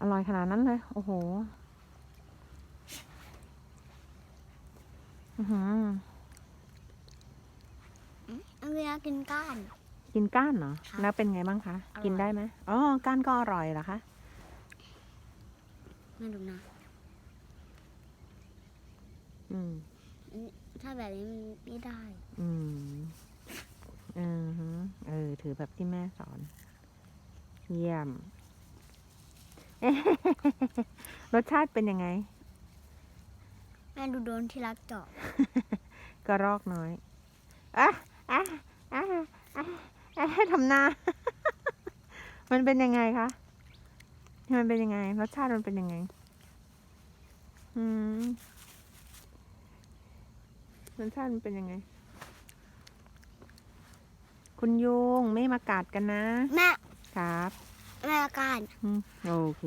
อร่อยขนาดนั้นเลย โอ้โหอือหืออันนี้กินก้าน กินก้านเหรอ ค่ะแล้วเป็นไงบ้างคะ อร่อย กินได้ไหมอ๋อ ก้านก็อร่อยเหรอคะ ไม่รู้นะ อืม ถ้าแบบนี้มันไม่ได้ อืมอือฮึเออ ถือแบบที่แม่สอน เยี่ยม รสชาติเป็นยังไง แม่ดูโดนที่รักเจาะกระรอกน้อยอะอะอะอะอะทำหน้า มันเป็นยังไงคะ มันเป็นยังไง รสชาติมันเป็นยังไง อืมรสชาติมันเป็นยังไง คุณยุงไม่มากัดกันนะ แม่ ครับ แม่ก้านอืมโอเค